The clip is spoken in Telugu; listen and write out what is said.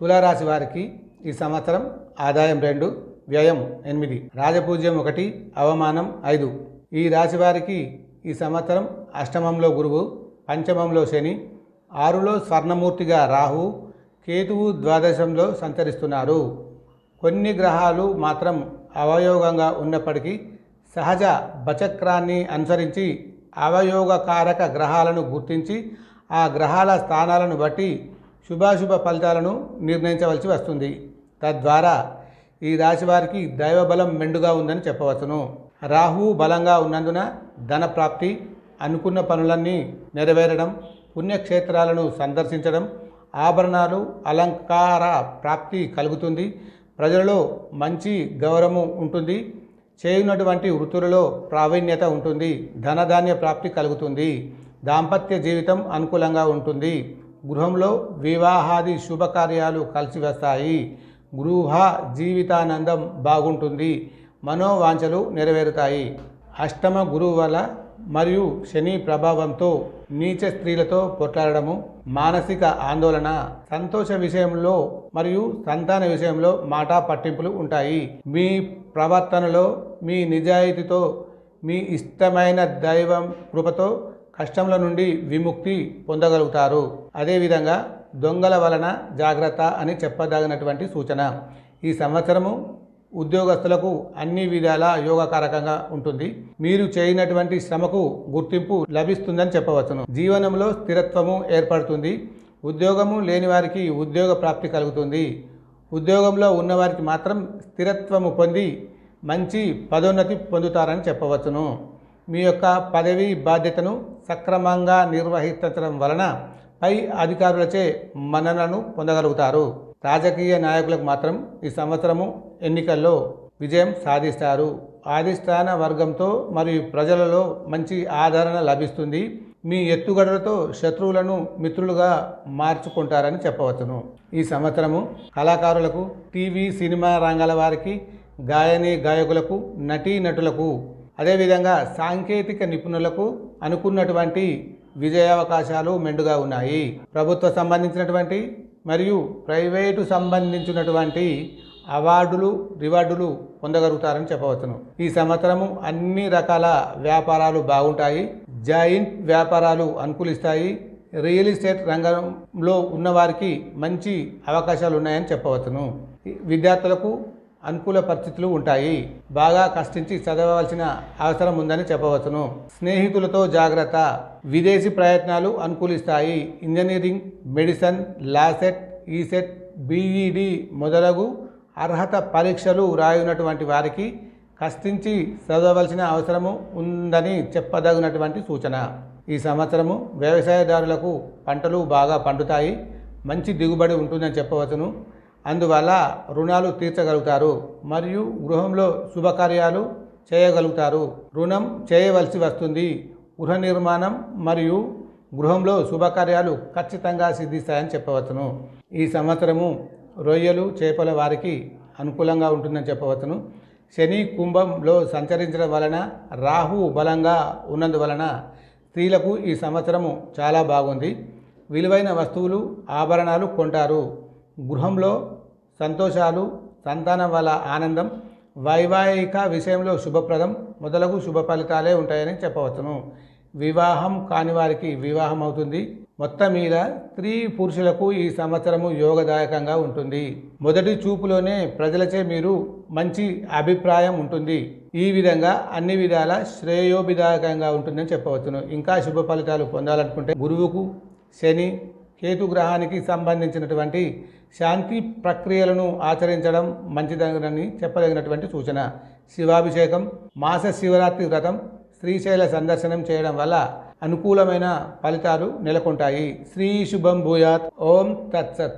తులారాశి వారికి ఈ సంవత్సరం ఆదాయం రెండు వ్యయం ఎనిమిది రాజపూజ్యం ఒకటి అవమానం ఐదు. ఈ రాశి వారికి ఈ సంవత్సరం అష్టమంలో గురువు పంచమంలో శని ఆరులో స్వర్ణమూర్తిగా రాహు కేతువు ద్వాదశంలో సంచరిస్తున్నారు. కొన్ని గ్రహాలు మాత్రం అవయోగంగా ఉన్నప్పటికీ సహజ బచక్రాన్ని అనుసరించి అవయోగకారక గ్రహాలను గుర్తించి ఆ గ్రహాల స్థానాలను బట్టి శుభాశుభ ఫలితాలను నిర్ణయించవలసి వస్తుంది. తద్వారా ఈ రాశి వారికి దైవబలం మెండుగా ఉందని చెప్పవచ్చును. రాహువు బలంగా ఉన్నందున ధన ప్రాప్తి అనుకున్న పనులన్నీ నెరవేరడం పుణ్యక్షేత్రాలను సందర్శించడం ఆభరణాలు అలంకార ప్రాప్తి కలుగుతుంది. ప్రజలలో మంచి గౌరవం ఉంటుంది. చేయునటువంటి వృత్తులలో ప్రావీణ్యత ఉంటుంది. ధనధాన్య ప్రాప్తి కలుగుతుంది. దాంపత్య జీవితం అనుకూలంగా ఉంటుంది. గృహంలో వివాహాది శుభకార్యాలు కలిసి వస్తాయి గృహ జీవితానందం బాగుంటుంది. మనోవాంఛలు నెరవేరుతాయి. అష్టమ గురువు వల్ల మరియు శని ప్రభావంతో నీచ స్త్రీలతో పోట్లాడము మానసిక ఆందోళన సంతోష విషయంలో మరియు సంతాన విషయంలో మాట పట్టింపులు ఉంటాయి. మీ ప్రవర్తనలో మీ నిజాయితీతో మీ ఇష్టమైన దైవం కృపతో కష్టముల నుండి విముక్తి పొందగలుగుతారు. అదేవిధంగా దొంగల వలన జాగ్రత్త అని చెప్పదగినటువంటి సూచన. ఈ సంవత్సరము ఉద్యోగస్తులకు అన్ని విధాల యోగకారకంగా ఉంటుంది. మీరు చేయనటువంటి శ్రమకు గుర్తింపు లభిస్తుందని చెప్పవచ్చును. జీవనంలో స్థిరత్వము ఏర్పడుతుంది. ఉద్యోగము లేని వారికి ఉద్యోగ ప్రాప్తి కలుగుతుంది. ఉద్యోగంలో ఉన్నవారికి మాత్రం స్థిరత్వము పొంది మంచి పదోన్నతి పొందుతారని చెప్పవచ్చును. మీ యొక్క పదవి బాధ్యతను సక్రమంగా నిర్వహించడం వలన పై అధికారులచే మన్ననను పొందగలుగుతారు. రాజకీయ నాయకులకు మాత్రం ఈ సంవత్సరము ఎన్నికల్లో విజయం సాధిస్తారు. ఆదిస్థాన వర్గంతో మరియు ప్రజలలో మంచి ఆదరణ లభిస్తుంది. మీ ఎత్తుగడలతో శత్రువులను మిత్రులుగా మార్చుకుంటారని చెప్పవచ్చును. ఈ సంవత్సరము కళాకారులకు టీవీ సినిమా రంగాల వారికి గాయని గాయకులకు నటీ నటులకు అదేవిధంగా సాంకేతిక నిపుణులకు అనుకున్నటువంటి విజయావకాశాలు మెండుగా ఉన్నాయి. ప్రభుత్వ సంబంధించినటువంటి మరియు ప్రైవేటు సంబంధించినటువంటి అవార్డులు రివార్డులు పొందగలుగుతారని చెప్పవచ్చును. ఈ సంవత్సరము అన్ని రకాల వ్యాపారాలు బాగుంటాయి. జాయింట్ వ్యాపారాలు అనుకూలిస్తాయి. రియల్ ఎస్టేట్ రంగంలో ఉన్నవారికి మంచి అవకాశాలు ఉన్నాయని చెప్పవచ్చును. విద్యార్థులకు అనుకూల పరిస్థితులు ఉంటాయి. బాగా కష్టించి చదవవలసిన అవసరం ఉందని చెప్పవచ్చును. స్నేహితులతో జాగ్రత్త. విదేశీ ప్రయత్నాలు అనుకూలిస్తాయి. Engineering medicine LAWCET ECET BEd మొదలగు అర్హత పరీక్షలు రాయున్నటువంటి వారికి కష్టించి చదవవలసిన అవసరము ఉందని చెప్పదగినటువంటి సూచన. ఈ సంవత్సరము వ్యవసాయదారులకు పంటలు బాగా పండుతాయి. మంచి దిగుబడి ఉంటుందని చెప్పవచ్చును. అందువల్ల రుణాలు తీర్చగలుగుతారు మరియు గృహంలో శుభకార్యాలు చేయగలుగుతారు. రుణం చేయవలసి వస్తుంది. గృహ నిర్మాణం మరియు గృహంలో శుభకార్యాలు ఖచ్చితంగా సిద్ధిస్తాయని చెప్పవచ్చును. ఈ సంవత్సరము రొయ్యలు చేపల వారికి అనుకూలంగా ఉంటుందని చెప్పవచ్చును. శని కుంభంలో సంచరించడం వలన రాహు బలంగా ఉన్నందువలన స్త్రీలకు ఈ సంవత్సరము చాలా బాగుంది. విలువైన వస్తువులు ఆభరణాలు కొంటారు. గృహంలో సంతోషాలు సంతానం వల్ల ఆనందం వైవాహిక విషయంలో శుభప్రదం మొదలగు శుభ ఫలితాలే ఉంటాయని చెప్పవచ్చును. వివాహం కాని వారికి వివాహం అవుతుంది. మొత్తం మీద స్త్రీ పురుషులకు ఈ సంవత్సరము యోగదాయకంగా ఉంటుంది. మొదటి చూపులోనే ప్రజలచే మీరు మంచి అభిప్రాయం ఉంటుంది. ఈ విధంగా అన్ని విధాల శ్రేయోభిదాయకంగా ఉంటుందని చెప్పవచ్చును. ఇంకా శుభ ఫలితాలు పొందాలనుకుంటే గురువుకు శని కేతు గ్రహానికి సంబంధించినటువంటి శాంతి ప్రక్రియలను ఆచరించడం మంచిదనని చెప్పదగినటువంటి సూచన. శివాభిషేకం మాస శివరాత్రి వ్రతం శ్రీశైల సందర్శనం చేయడం వల్ల అనుకూలమైన ఫలితాలు నెలకొంటాయి. శ్రీ శుభం భూయాత్. ఓం తత్సత్.